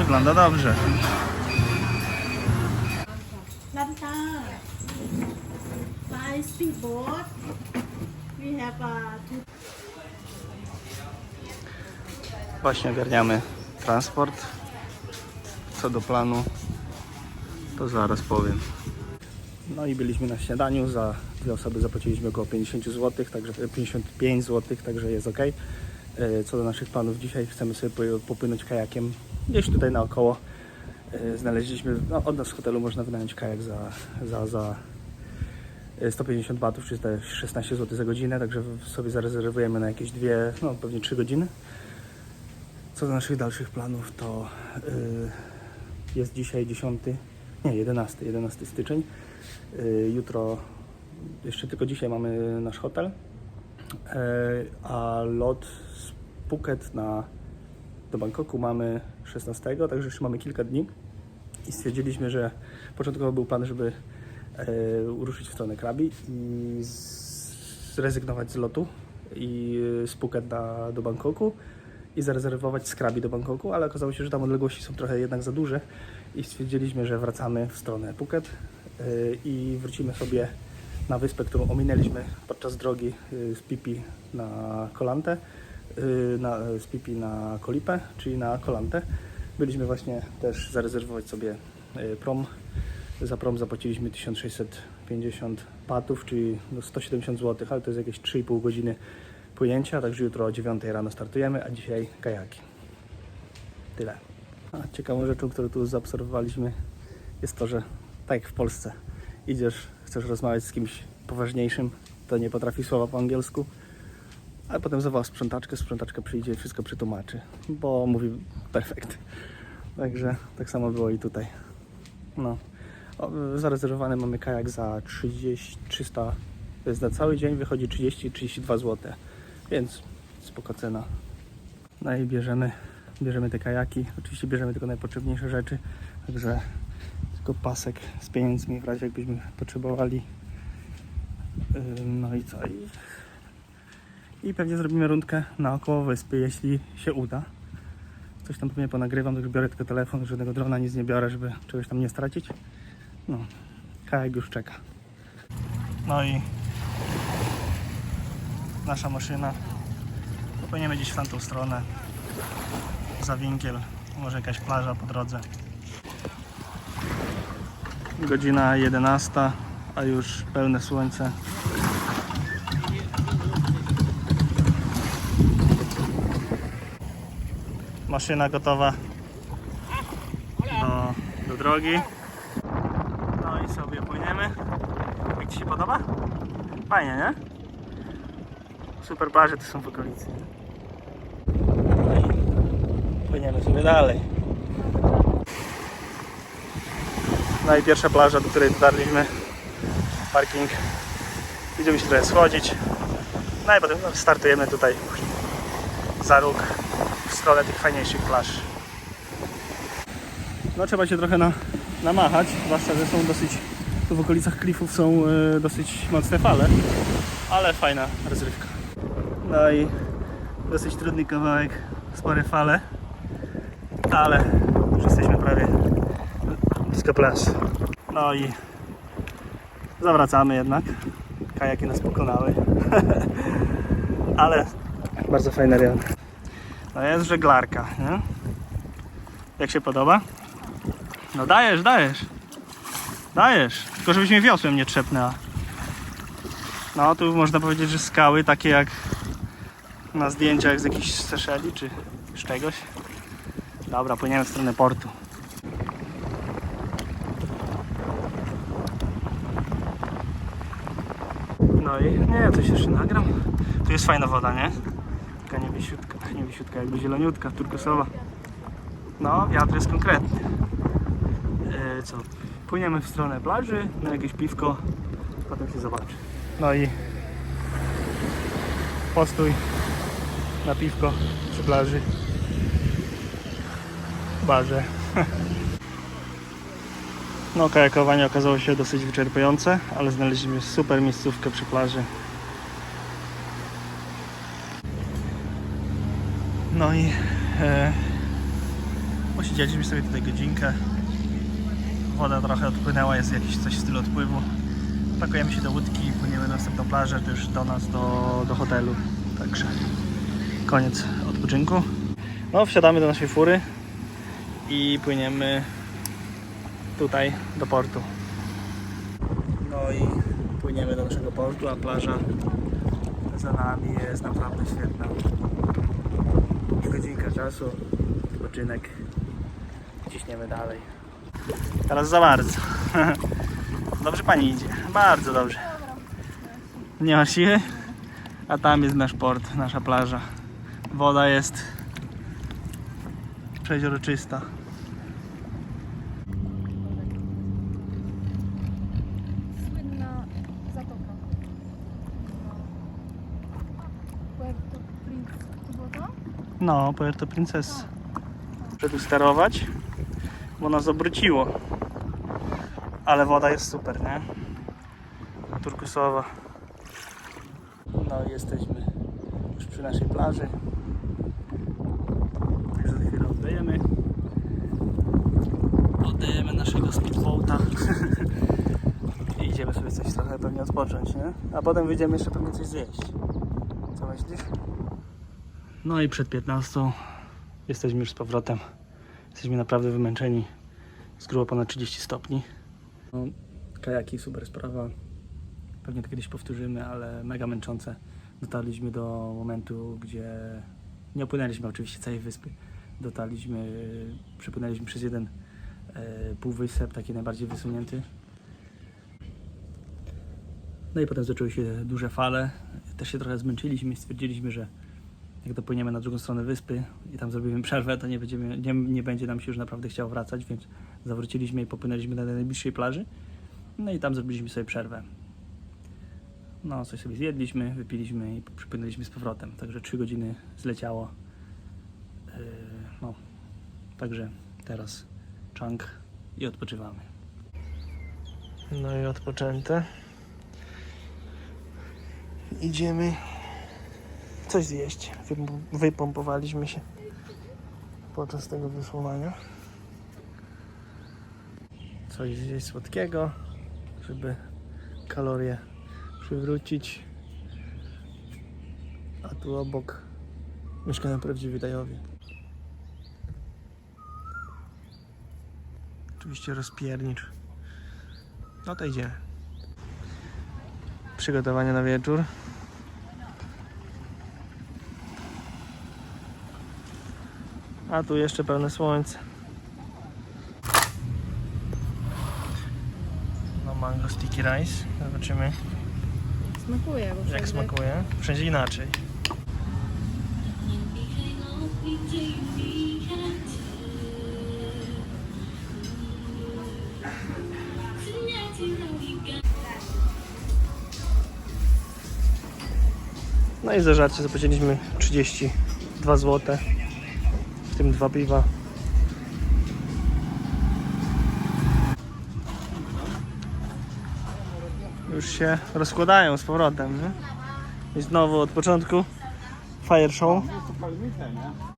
wygląda dobrze. Lanta. By speedboat. We have two Właśnie ogarniamy transport. Co do planu, to zaraz powiem. No i byliśmy na śniadaniu. Za dwie osoby zapłaciliśmy około 50 zł, także 55 zł, także jest ok. Co do naszych planów dzisiaj, chcemy sobie po- popłynąć kajakiem gdzieś tutaj naokoło. E, Znaleźliśmy, no, od nas z hotelu można wynająć kajak za, za, za e, 150 batów, czyli to jest 16 zł za godzinę, także sobie zarezerwujemy na jakieś dwie, no pewnie 3 godziny. Co do naszych dalszych planów, to y, jest dzisiaj 10, nie 11, 11 styczeń. Y, jutro, jeszcze tylko dzisiaj mamy nasz hotel, a lot z Phuket na, do Bangkoku mamy 16, także jeszcze mamy kilka dni. I stwierdziliśmy, że początkowo był plan, żeby e, uruszyć w stronę Krabi i zrezygnować z lotu i e, z Phuket na, do Bangkoku i zarezerwować z Krabi do Bangkoku, ale okazało się, że tam odległości są trochę jednak za duże i stwierdziliśmy, że wracamy w stronę Phuket e, i wrócimy sobie na wyspę, którą ominęliśmy podczas drogi e, z Pipi na Kolantę, e, na, z Pipi na Kolipę, czyli na Kolantę. Byliśmy właśnie też zarezerwować sobie e, prom. Za prom zapłaciliśmy 1650 batów, czyli no 170 zł, ale to jest jakieś 3,5 godziny płynięcia, także jutro o 9 rano startujemy, a dzisiaj kajaki. Tyle. A ciekawą rzeczą, którą tu zaobserwowaliśmy jest to, że tak jak w Polsce idziesz, chcesz rozmawiać z kimś poważniejszym, to nie potrafi słowa po angielsku, ale potem zawoła sprzątaczkę, sprzątaczka przyjdzie i wszystko przetłumaczy, bo mówi perfekt. Także tak samo było i tutaj. No. Zarezerwowany mamy kajak za 30, 300, to jest na cały dzień, wychodzi 30-32 zł, więc spoko cena. No i bierzemy, bierzemy te kajaki, oczywiście bierzemy tylko najpotrzebniejsze rzeczy, także tylko pasek z pieniędzmi w razie jakbyśmy potrzebowali. No i co? I, i pewnie zrobimy rundkę naokoło wyspy, jeśli się uda. Coś tam pewnie ponagrywam, także biorę tylko telefon, żadnego drona, nic nie biorę, żeby czegoś tam nie stracić. No, kajak już czeka. No i nasza maszyna. Popłyniemy gdzieś w tamtą stronę. Za winkiel, może jakaś plaża po drodze. Godzina 11, a już pełne słońce. Maszyna gotowa do, do drogi. No i sobie płyniemy. Jak Ci się podoba? Fajnie, nie? Super plaże to są w okolicy. No płyniemy sobie dalej. No i pierwsza plaża, do której dotarliśmy. Parking. Idziemy się trochę schodzić. No i potem startujemy tutaj za róg w stronę tych fajniejszych plaż. No trzeba się trochę na, namachać, zwłaszcza, że są dosyć, tu w okolicach klifów są e, dosyć mocne fale, ale fajna rozrywka. No i dosyć trudny kawałek, spore fale, ale już jesteśmy prawie blisko plaż. No i zawracamy jednak, kajaki nas pokonały, ale bardzo fajny rejon. To jest żeglarka, nie? Jak się podoba? No dajesz, dajesz. Dajesz. Tylko żebyś mnie wiosłem nie trzepnęła. No tu można powiedzieć, że skały takie jak na zdjęciach z jakichś Seszeli czy z czegoś. Dobra, płyniemy w stronę portu. No i nie, coś jeszcze nagram. Tu jest fajna woda, nie? Taka niebiesiutka, niebiesiutka jakby zieloniutka, turkosowa. No, wiatr jest konkretny. E, co? Płyniemy w stronę plaży, na jakieś piwko, potem się zobaczy. No i postój na piwko przy plaży. Barze. No, kajakowanie okazało się dosyć wyczerpujące, ale znaleźliśmy super miejscówkę przy plaży. No i e, sobie tutaj godzinkę. Woda trochę odpłynęła, jest jakiś coś w stylu odpływu. Pakujemy się do łódki i płyniemy na następną plażę, to już do nas, do, do hotelu. Także koniec odpoczynku. No, wsiadamy do naszej fury i płyniemy tutaj do portu. No i płyniemy do naszego portu, a plaża za nami jest naprawdę świetna. Godzinka czasu, odpoczynek, ciśniemy dalej. Teraz za bardzo. Dobrze pani idzie, bardzo dobrze. Nie ma siły? A tam jest nasz port, nasza plaża. Woda jest przeźroczysta. Słynna zatoka. Puerto Prince. To było to? No, Puerto. Muszę tu sterować, bo nas obróciło. Ale woda jest super, nie? Turkusowa. No i jesteśmy już przy naszej plaży. Także za chwilę oddajemy. Oddajemy naszego speedboata. I idziemy sobie coś trochę pewnie odpocząć, nie? A potem wyjdziemy jeszcze pewnie coś zjeść. Co myślisz? No i przed 15 jesteśmy już z powrotem. Jesteśmy naprawdę wymęczeni. Z grubo ponad 30 stopni. No, kajaki super sprawa. Pewnie to kiedyś powtórzymy, ale mega męczące. Dotarliśmy do momentu, gdzie nie opłynęliśmy oczywiście całej wyspy. Dotarliśmy, przepłynęliśmy przez jeden e, półwysep, taki najbardziej wysunięty. No i potem zaczęły się duże fale. Też się trochę zmęczyliśmy i stwierdziliśmy, że jak dopłyniemy na drugą stronę wyspy i tam zrobimy przerwę, to nie, będziemy, nie, nie będzie nam się już naprawdę chciało wracać, więc zawróciliśmy i popłynęliśmy na najbliższej plaży. No i tam zrobiliśmy sobie przerwę. No, coś sobie zjedliśmy, wypiliśmy i przypłynęliśmy z powrotem. Także 3 godziny zleciało. Yy, no, także teraz chunk i odpoczywamy. No i odpoczęte. Idziemy coś zjeść. Wypom- Wypompowaliśmy się podczas tego wysłuchania. Coś zjeść słodkiego, żeby kalorie przywrócić. A tu obok mieszkają prawdziwi dajowie. Oczywiście rozpiernicz. No to idziemy. Przygotowania na wieczór. A tu jeszcze pełne słońce. No mango sticky rice. Zobaczymy Smakuje, bo jak smakuje. Wszędzie inaczej. No i za żarcie zapłaciliśmy 32 zł. Tym dwa piwa. Już się rozkładają z powrotem, nie? I znowu od początku Fire Show.